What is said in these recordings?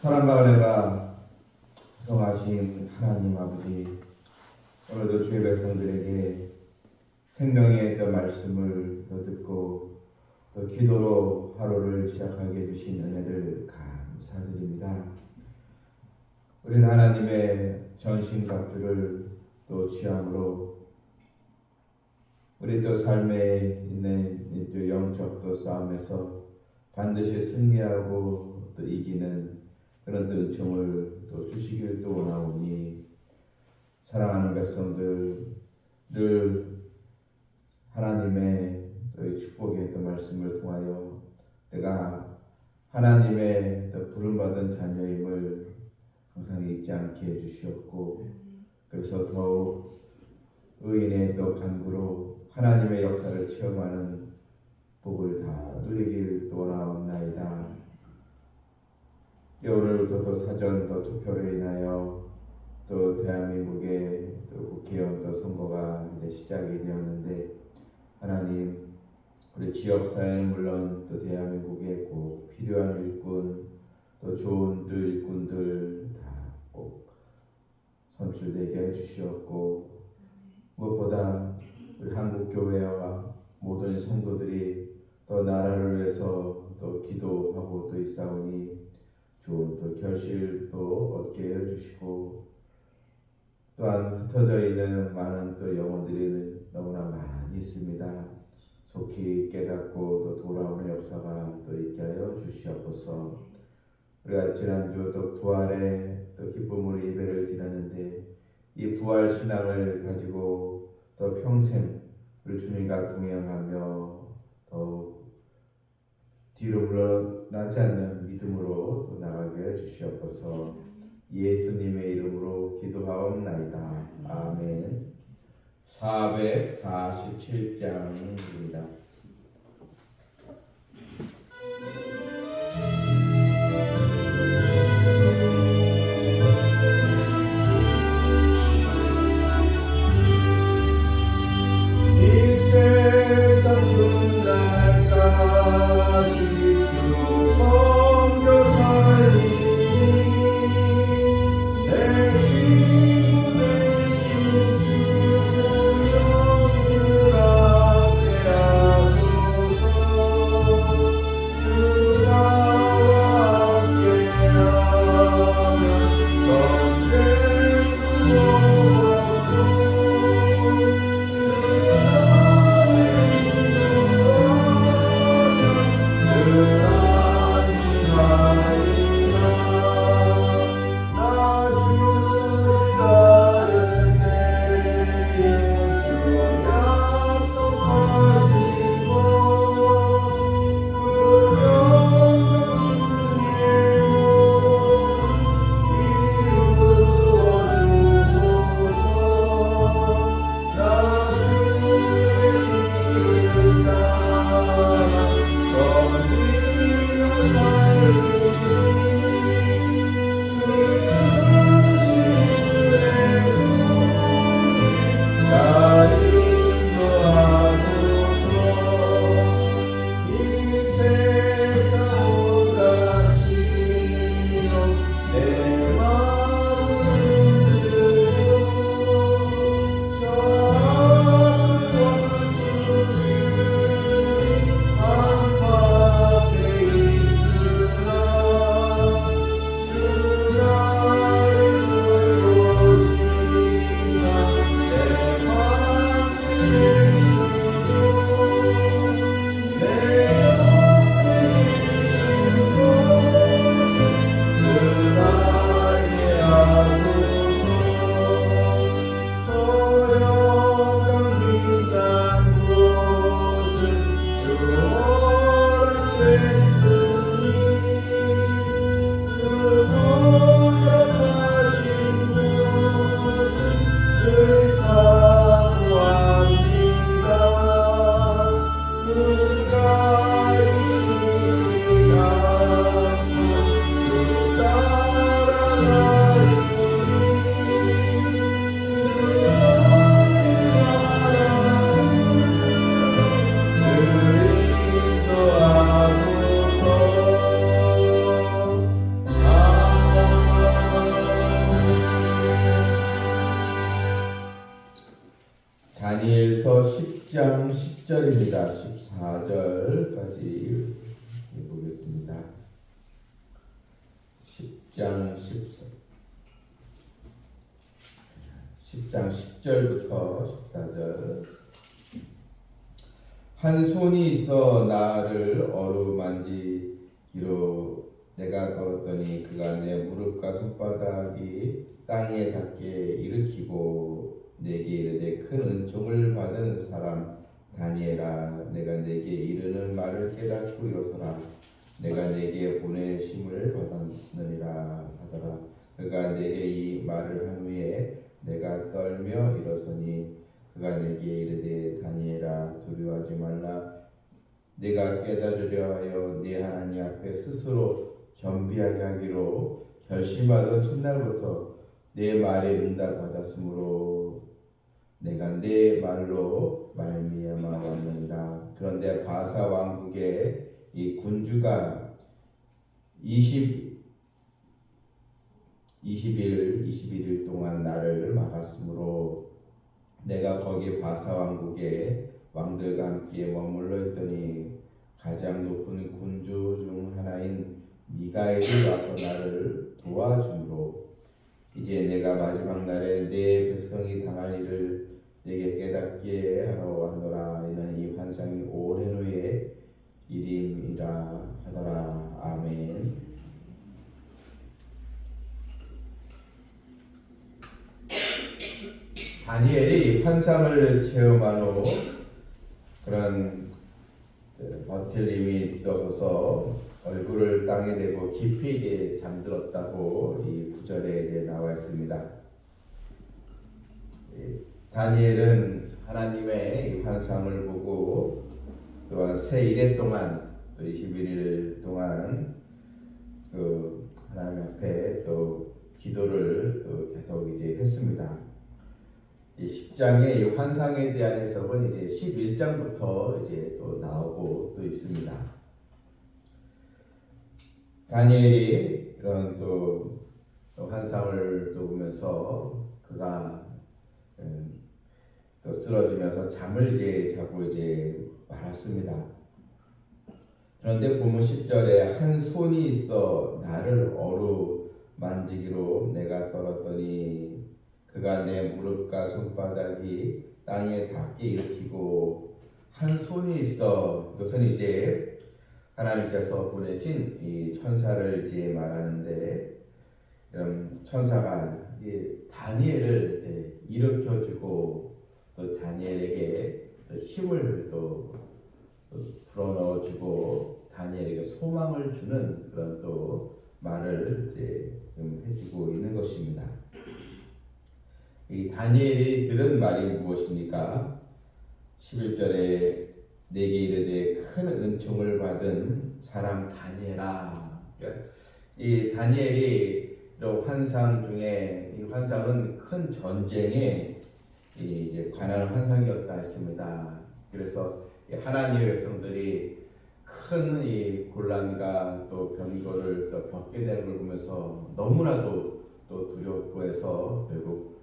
사랑과 은혜가 구성하신 하나님 아버지 오늘도 주의 백성들에게 생명의 그 말씀을 또 듣고 또 기도로 하루를 시작하게 해주신 은혜를 감사드립니다. 우리는 하나님의 전신갑주를 또 취함으로 우리 또 삶에 있는 또 영적 또 싸움에서 반드시 승리하고 또 이기는 그런 또 은총을 또 주시길 또 원하오니 사랑하는 백성들 늘 하나님의 또 축복의 또 말씀을 통하여 내가 하나님의 또 부름받은 자녀임을 항상 잊지 않게 해주시었고 그래서 더욱 의인의 또 간구로 하나님의 역사를 체험하는 복을 다 누리길 또 원하옵나이다. 오늘부터 또 사전 또 투표로 인하여 또 대한민국의 또 국회의원 또 선거가 이제 시작이 되었는데 하나님 우리 지역 사회는 물론 또 대한민국에 꼭 필요한 일꾼 또 좋은 또 일꾼들 다 꼭 선출되게 해주시었고 무엇보다 우리 한국 교회와 모든 성도들이 또 나라를 위해서 또 기도하고 또 있사오니 좋은 또 결실도 얻게 해주시고 또한 흩어져 있는 많은 또 영혼들이 너무나 많이 있습니다. 속히 깨닫고 또 돌아오는 역사가 또 있게 하여 주시옵소서. 우리가 지난주 또 부활의 또 기쁨으로 예배를 드렸는데 이 부활 신앙을 가지고 또 평생 우리 주님과 동행하며 더 뒤로 물러 나지 않는 믿음으로 또 나가게 해 주시옵소서. 예수님의 이름으로 기도하옵나이다. 아멘. 447장입니다. 10절입니다. 14절까지 보겠습니다. 10장 14 10장 10절부터 14절 한 손이 있어 나를 어루만지기로 내가 걸었더니 그가 내 무릎과 손바닥이 땅에 닿게 일으키고 내게 이르되 큰 은총을 받은 사람 다니엘아 내가 내게 이르는 말을 깨닫고 일어서라. 내가 내게 보내심을 받았느니라 하더라. 그가 내게 이 말을 한 후에 내가 떨며 일어서니 그가 내게 이르되 다니엘아 두려워하지 말라. 내가 깨달으려 하여 네 하나님 앞에 스스로 겸비하게 하기로 결심하던 첫날부터 내 말에 응답받았으므로 내가 내 말로 말미암아 왔느니라. 그런데 바사 왕국의 이 군주가 20 20일 21일 동안 나를 막았으므로 내가 거기 바사 왕국의 왕들과 함께 머물러 있더니 가장 높은 군주 중 하나인 미가엘이 와서 나를 도와주므로 이제 내가 마지막 날에 내 백성이 당할 일을 내게 깨닫게 하러 왔노라 이는 이 환상이 오랜 후에 일임이라 하더라 아멘. 다니엘이 환상을 체험한 후 그런 그 버틸림이 떠서 얼굴을 땅에 대고 깊이 잠들었다고 이 구절에 나와 있습니다. 이 다니엘은 하나님의 이 환상을 보고 또한 세 일해 동안 또 21일 동안 그 하나님 앞에 또 기도를 또 계속 이제 했습니다. 이 10장의 이 환상에 대한 해석은 이제 11장부터 이제 또 나오고 또 있습니다. 다니엘이 이런 또 환상을 또 보면서 그가 음, 또 쓰러지면서 잠을 이제 자고 이제 말았습니다. 그런데 보면 10절에 한 손이 있어 나를 어루 만지기로 내가 떨었더니 그가 내 무릎과 손바닥이 땅에 닿게 일으키고 한 손이 있어 그것은 이제 하나님께서 보내신 이 천사를 이제 말하는데 이런 천사가 이 다니엘을 일으켜주고 또 다니엘에게 또 힘을 또 불어넣어주고 다니엘에게 소망을 주는 그런 또 말을 이제 좀 해주고 있는 것입니다. 이 다니엘이 들은 말이 무엇입니까? 11절에 내게 이르되 큰 은총을 받은 사람 다니엘아. 이 다니엘이 환상 중에 이 환상은 큰 전쟁에 관한 환상이었다 했습니다. 그래서 하나님의 백성들이 큰 이 곤란과 또 변고를 또 겪게 되는 걸 보면서 너무나도 또 두렵고 해서 결국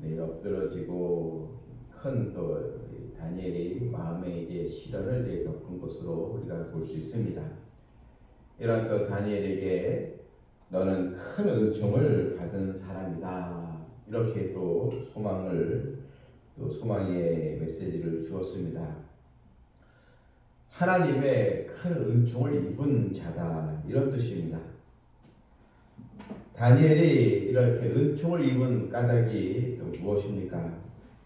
네, 엎드러지고 큰또 다니엘이 마음에 이제 시련을 이제 겪은 것으로 우리가 볼 수 있습니다. 이런 또 다니엘에게 너는 큰 은총을 받은 사람이다. 이렇게 또 소망을 또 소망의 메시지를 주었습니다. 하나님의 큰 은총을 입은 자다 이런 뜻입니다. 다니엘이 이렇게 은총을 입은 까닭이 또 무엇입니까?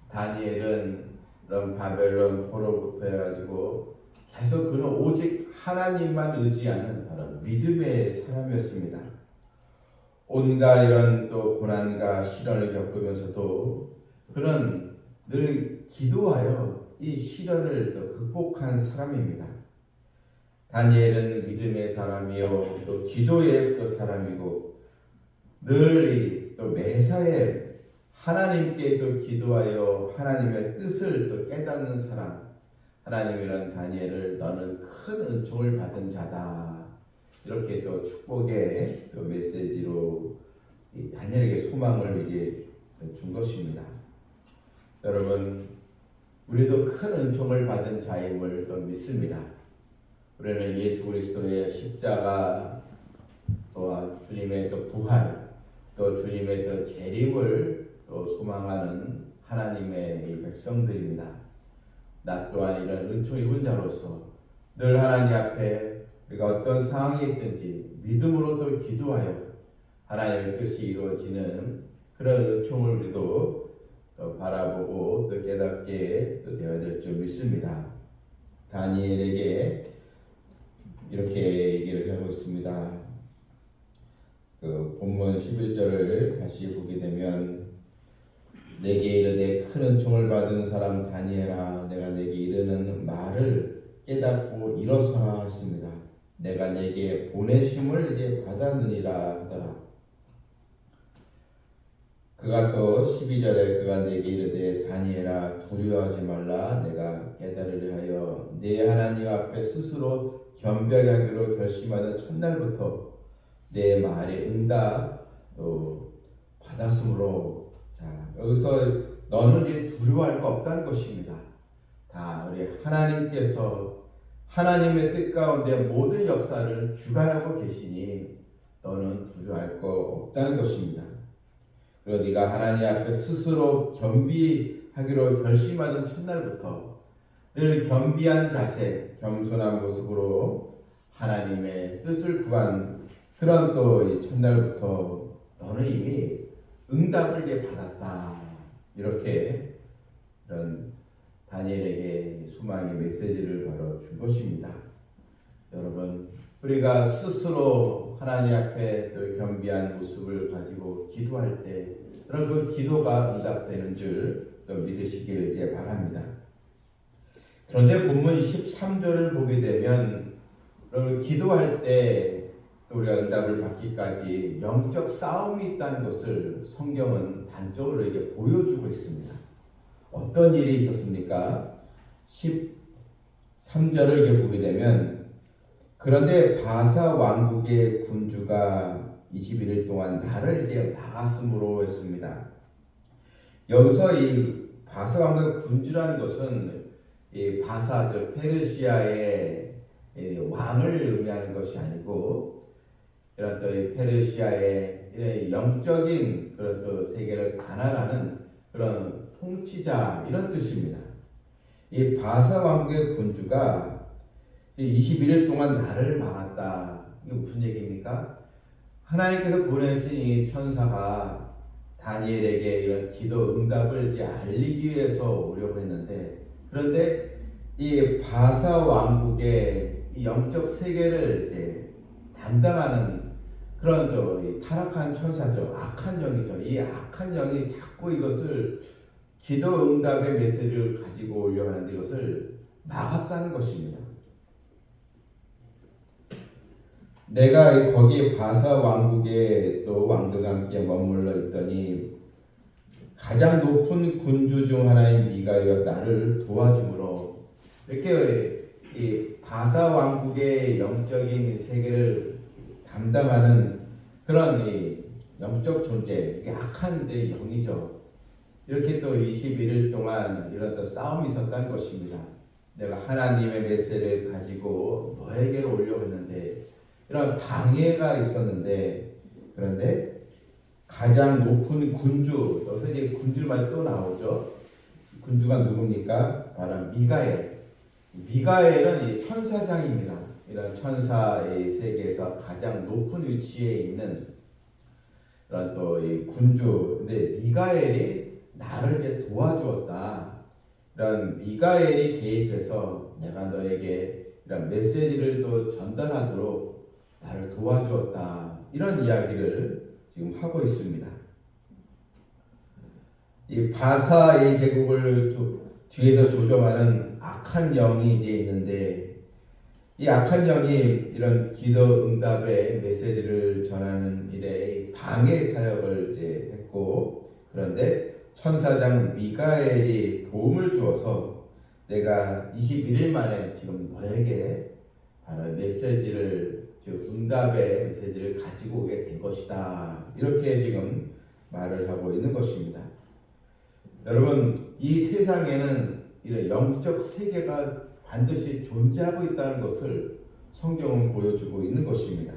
다니엘은 그런 바벨론 포로부터 해가지고 계속 그는 오직 하나님만 의지하는 바로 믿음의 사람이었습니다. 온갖 이런 또 고난과 시련을 겪으면서도 그는 늘 기도하여 이 시련을 또 극복한 사람입니다. 다니엘은 믿음의 사람이요 또 기도의 또 사람이고 늘 또 매사에 하나님께 또 기도하여 하나님의 뜻을 또 깨닫는 사람 하나님이란 다니엘을 너는 큰 은총을 받은 자다 이렇게 또 축복의 또 메시지로 다니엘에게 소망을 이제 준 것입니다. 여러분 우리도 큰 은총을 받은 자임을 또 믿습니다. 우리는 예수 그리스도의 십자가 또한 주님의 또 부활 또 주님의 또 재림을 또 소망하는 하나님의 이 백성들입니다. 나 또한 이런 은총 입은 자로서 늘 하나님 앞에 우리가 어떤 상황이 있든지 믿음으로 또 기도하여 하나님의 뜻이 이루어지는 그런 은총을 우리도 또 바라보고 또 깨닫게 또 되어야 될 줄 믿습니다. 다니엘에게 이렇게 얘기를 하고 있습니다. 그 본문 11절을 다시 보게 되면 내게 이르되 큰 은총을 받은 사람 다니엘아 내가 내게 이르는 말을 깨닫고 일어서라 했습니다. 내가 내게 보내심을 이제 받았느니라 하더라. 그가 또 12절에 그가 내게 이르되 다니엘아 두려워하지 말라 내가 깨달으려 하여 내 하나님 앞에 스스로 겸비하게 하기로 결심하는 첫날부터 내 말에 응답 또 받았으므로 자 여기서 너는 이제 두려워할 거 없다는 것입니다. 다 우리 하나님께서 하나님의 뜻 가운데 모든 역사를 주관하고 계시니 너는 두려워할 거 없다는 것입니다. 그리고 네가 하나님 앞에 스스로 겸비하기로 결심하던 첫날부터 늘 겸비한 자세, 겸손한 모습으로 하나님의 뜻을 구한 그런 또이 첫날부터 너는 이미 응답을 이제 받았다. 이렇게 이런 다니엘에게 소망의 메시지를 바로 준 것입니다. 여러분, 우리가 스스로 하나님 앞에 또 겸비한 모습을 가지고 기도할 때, 그런 그 기도가 응답되는 줄또 믿으시길 이제 바랍니다. 그런데 본문 13절을 보게 되면, 기도할 때 우리가 응답을 받기까지 영적 싸움이 있다는 것을 성경은 단적으로 이렇게 보여주고 있습니다. 어떤 일이 있었습니까? 13절을 이렇게 보게 되면 그런데 바사 왕국의 군주가 21일 동안 나를 이제 막았으므로 했습니다. 여기서 이 바사 왕국 군주라는 것은 이 바사 저 페르시아의 왕을 의미하는 것이 아니고 이런 또 페르시아의 이런 영적인 그런 또 세계를 관할하는 그런 통치자 이런 뜻입니다. 이 바사 왕국의 군주가 21일 동안 나를 막았다. 이게 무슨 얘기입니까? 하나님께서 보내신 이 천사가 다니엘에게 이런 기도 응답을 이제 알리기 위해서 오려고 했는데 그런데 이 바사 왕국의 이 영적 세계를 이제 담당하는 그런 저 타락한 천사죠. 악한 영이죠. 이 악한 영이 자꾸 이것을 기도 응답의 메시지를 가지고 오려 하는데 이것을 막았다는 것입니다. 내가 거기 바사 왕국에 또 왕들과 함께 머물러 있더니 가장 높은 군주 중 하나인 미가리가 나를 도와줌으로 이렇게 이 바사 왕국의 영적인 세계를 담당하는 그런 이 영적 존재, 악한 데 영이죠. 이렇게 또 21일 동안 이런 또 싸움이 있었다는 것입니다. 내가 하나님의 메시지를 가지고 너에게로 오려고 했는데 이런 방해가 있었는데 그런데 가장 높은 군주 여기서 이제 군주 말이 또 나오죠. 군주가 누굽니까? 바로 미가엘. 미가엘은 이 천사장입니다. 이런 천사의 세계에서 가장 높은 위치에 있는 그런 또 이 군주. 근데 미가엘이 나를 이제 도와주었다. 이런 미가엘이 개입해서 내가 너에게 이런 메시지를 또 전달하도록 나를 도와주었다. 이런 이야기를 지금 하고 있습니다. 이 바사의 제국을 뒤에서 조종하는 악한 영이 이제 있는데 이 악한 영이 이런 기도 응답의 메시지를 전하는 일에 방해 사역을 이제 했고 그런데 천사장 미가엘이 도움을 주어서 내가 21일 만에 지금 너에게 바로 메시지를 즉 응답의 메시지를 가지고 오게 된 것이다. 이렇게 지금 말을 하고 있는 것입니다. 여러분 이 세상에는 이런 영적 세계가 반드시 존재하고 있다는 것을 성경은 보여주고 있는 것입니다.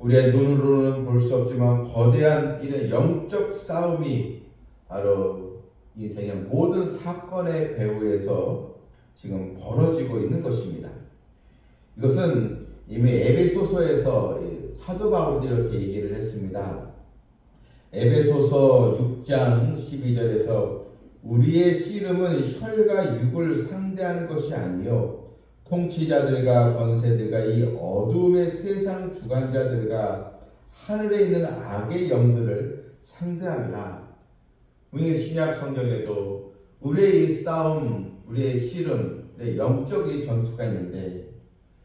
우리의 눈으로는 볼 수 없지만 거대한 이런 영적 싸움이 바로 인생의 모든 사건의 배후에서 지금 벌어지고 있는 것입니다. 이것은 이미 에베소서에서 사도 바울이 이렇게 얘기를 했습니다. 에베소서 6장 12절에서 우리의 씨름은 혈과 육을 상대하는 것이 아니요 통치자들과 권세들과 이 어둠의 세상 주관자들과 하늘에 있는 악의 영들을 상대함이라. 우리 신약 성경에도 우리의 이 싸움, 우리의 씨름, 우리의 영적인 전투가 있는데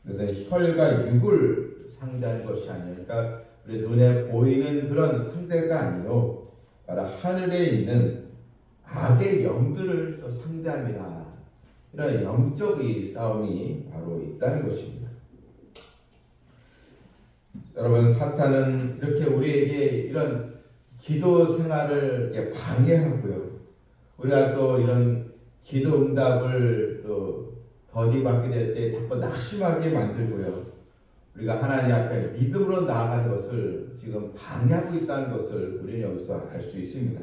그것은 혈과 육을 상대하는 것이 아니에요. 그러니까 우리 눈에 보이는 그런 상대가 아니요 바로 하늘에 있는 악의 영들을 또 상대합니다. 이런 영적인 싸움이 바로 있다는 것입니다. 여러분 사탄은 이렇게 우리에게 이런 기도 생활을 방해하고요. 우리가 또 이런 기도 응답을 또 더디받게 될 때 자꾸 낙심하게 만들고요. 우리가 하나님 앞에 믿음으로 나아가는 것을 지금 방해하고 있다는 것을 우리는 여기서 알 수 있습니다.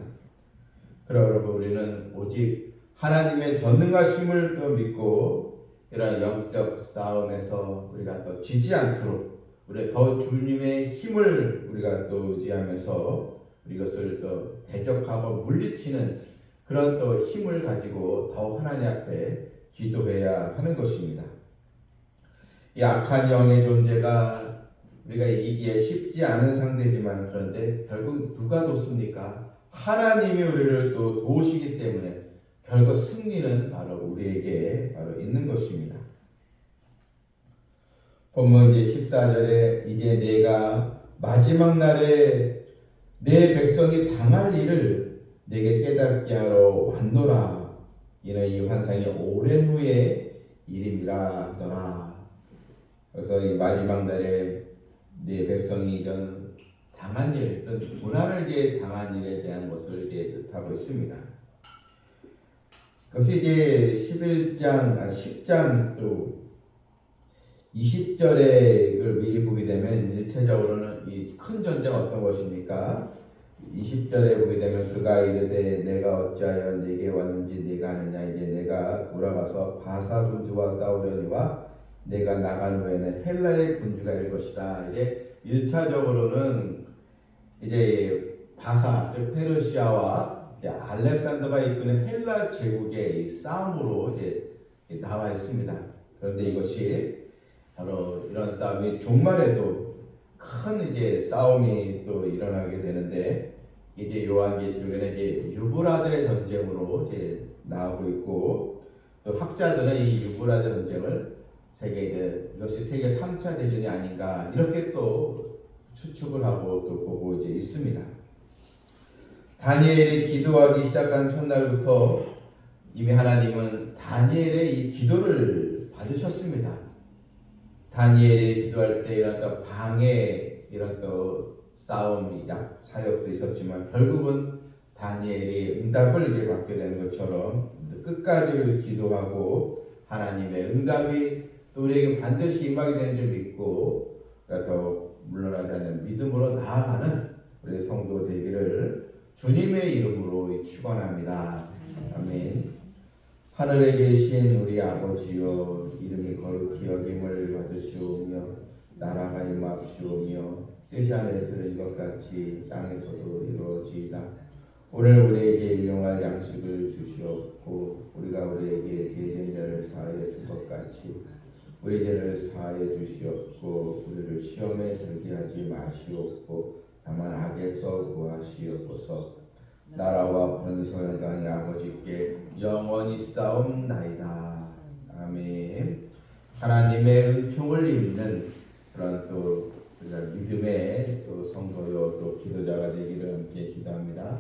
그러나 여러분 우리는 오직 하나님의 전능하심을 또 믿고 이런 영적 싸움에서 우리가 또 지지 않도록 우리 더 주님의 힘을 우리가 또 의지하면서 이것을 또 대적하고 물리치는 그런 또 힘을 가지고 더 하나님 앞에 기도해야 하는 것입니다. 이 악한 영의 존재가 우리가 이기기에 쉽지 않은 상대지만 그런데 결국 누가 돕습니까? 하나님이 우리를 또 도우시기 때문에 결국 승리는 바로 우리에게 바로 있는 것입니다. 본문 이제 14절에 이제 내가 마지막 날에 내 백성이 당할 일을 내게 깨닫게 하러 왔노라. 이는 이 환상이 오랜 후의 일임이라 하더라. 그래서 이 마지막 날에 내 백성이 이런 당한 일, 고난을 이제 당한 일에 대한 것을 이제 뜻하고 있습니다. 그것이 이제 11장, 아, 10장 또 20절에 그 미리 보게 되면 일체적으로는 이 큰 전쟁 어떤 것입니까? 20절에 보게 되면 그가 이르되 내가 어찌하여 내게 왔는지 네가 아느냐 이제 내가 돌아가서 바사 군주와 싸우려니와 내가 나간 후에는 헬라의 군주가 일 것이다. 이게 1차적으로는 이제 바사 즉 페르시아와 알렉산더가 이끄는 헬라 제국의 싸움으로 이제 나와 있습니다. 그런데 이것이 바로 이런 싸움이 종말에도 큰 이제 싸움이 또 일어나게 되는데 이제 요한계시록에는 이제 유브라데 전쟁으로 이제 나오고 있고 또 학자들은 이 유브라데 전쟁을 세계 이제 이것이 세계 3차 대전이 아닌가 이렇게 또 추측을 하고 또 보고 이제 있습니다. 다니엘이 기도하기 시작한 첫날부터 이미 하나님은 다니엘의 이 기도를 받으셨습니다. 다니엘이 기도할 때 이런 또 방해 이런 또 싸움 약 사역도 있었지만 결국은 다니엘이 응답을 받게 되는 것처럼 끝까지 기도하고 하나님의 응답이 또 우리에게 반드시 임하게 되는 줄 믿고 더 물러나지 않는 믿음으로 나아가는 우리 성도 되기를 주님의 이름으로 축원합니다. 아멘. 하늘에 계신 우리 아버지여 이름이 거룩히 여김을 받으시오며 나라가 임합시오며 뜻이 하늘에서 이것 같이 땅에서도 이루어지이다. 오늘 우리에게 일용할 양식을 주시옵고 우리가 우리에게 죄진 자를 사하여 준 것 같이 우리 죄를 사하여 주시옵고 우리를 시험에 들게 하지 마시옵고 다만 악에서 구하시옵소서. 나라와 번성 영광이 아버지께 영원히 싸움나이다. 아멘. 하나님의 은총을 입는 그런 또 믿음의 또 성도요 또 기도자가 되기를 함께 기도합니다.